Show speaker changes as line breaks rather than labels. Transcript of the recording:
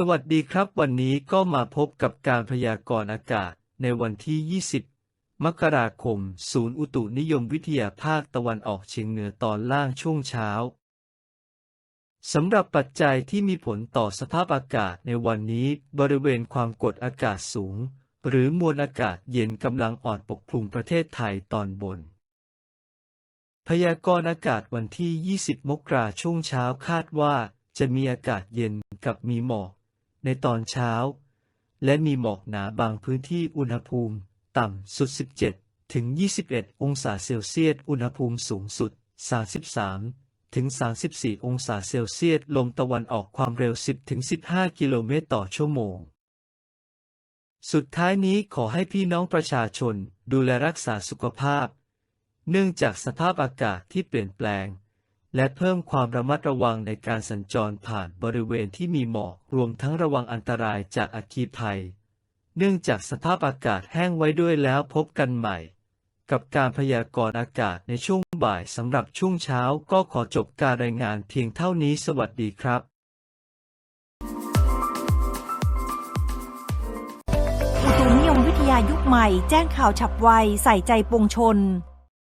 สวัสดีครับวันนี้ก็มาพบกับการพยากรณ์อากาศในวันที่ 20 มกราคม ศูนย์อุตุนิยมวิทยาภาคตะวันออกเฉียงเหนือตอนล่างช่วงเช้าสำหรับปัจจัยที่มีผลต่อสภาพอากาศในวันนี้บริเวณความกดอากาศสูง หรือมวลอากาศเย็นกำลังอ่อนปกคลุมประเทศไทยตอนบน พยากรณ์อากาศวันที่ 20 มกราช่วงเช้าคาดว่าจะมีอากาศเย็นกับมีหมอก ในตอนเช้า และมีหมอกหนาบางพื้นที่อุณหภูมิ ต่ำสุด 17 ถึง 21 องศาเซลเซียส อุณหภูมิสูงสุด 33 ถึง 34 องศาเซลเซียส ลมตะวันออกความเร็ว 10 ถึง 15 กิโลเมตรต่อชั่วโมง สุดท้ายนี้ขอให้พี่น้องประชาชนดูแลรักษาสุขภาพ เนื่องจากสภาพอากาศที่เปลี่ยนแปลง และเพิ่มความระมัดระวังในการสัญจรผ่านบริเวณที่มีหมอก รวมทั้งระวังอันตรายจากอัคคีภัย เนื่องจากสภาพอากาศแห้งไว้ด้วยแล้วพบกันใหม่ กับการพยากรณ์อากาศในช่วงบ่ายสำหรับช่วงเช้าก็ขอจบการรายงานเพียงเท่านี้สวัสดีครับ
อุตุนิยมวิทยายุคใหม่ แจ้งข่าวฉับไว ใส่ใจปวงชน